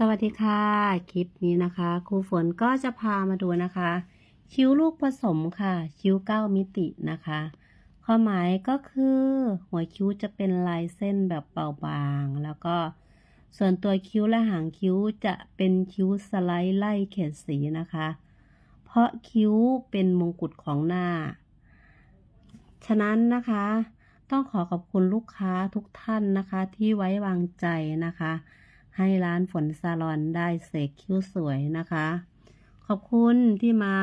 สวัสดีค่ะ คลิปนี้นะคะครูฝนก็จะพามาดูนะคะ คิ้วลูกผสมค่ะ คิ้วเก้ามิตินะคะ ความหมายก็คือ หัวคิ้วจะเป็นลายเส้นแบบเบาบาง แล้วก็ส่วนตัวคิ้วและหางคิ้วจะเป็นคิ้วสไลด์ไล่เขตสีนะคะ เพราะคิ้วเป็นมงกุฎของหน้า ฉะนั้นนะคะ ต้องขอขอบคุณลูกค้าทุกท่านนะคะที่ไว้วางใจนะคะ ให้ร้านฝนซาลอนได้เสกคิ้วสวยนะคะ ขอบคุณที่มา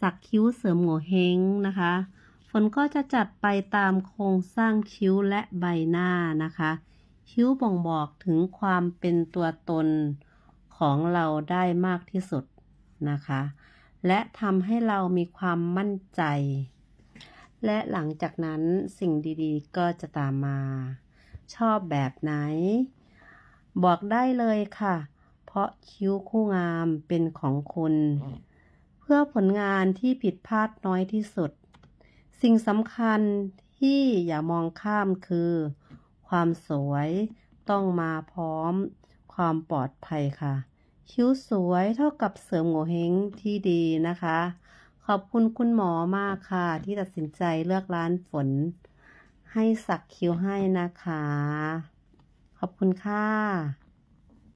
สักคิ้วเสริมโง่เฮงนะคะ ฝนก็จะจัดไปตามโครงสร้างคิ้วและใบหน้านะคะ คิ้วบ่งบอกถึงความเป็นตัวตนของเราได้มากที่สุดนะคะ และทำให้เรามีความมั่นใจ และหลังจากนั้นสิ่งดีๆ ก็จะตามมา ชอบแบบไหน บอกได้เลยค่ะ เพราะคิ้วคู่งามเป็นของคุณ เพื่อผลงานที่ผิดพลาดน้อยที่สุด สิ่งสำคัญที่อย่ามองข้ามคือ ความสวยต้องมาพร้อม ความปลอดภัยค่ะ คิ้วสวยเท่ากับเสริมโงเ่เฮงที่ดีนะคะ ขอบคุณคุณหมอมากค่ะ ที่ตัดสินใจเลือกร้านฝน ให้สักคิ้วให้นะคะ ขอบคุณค่ะ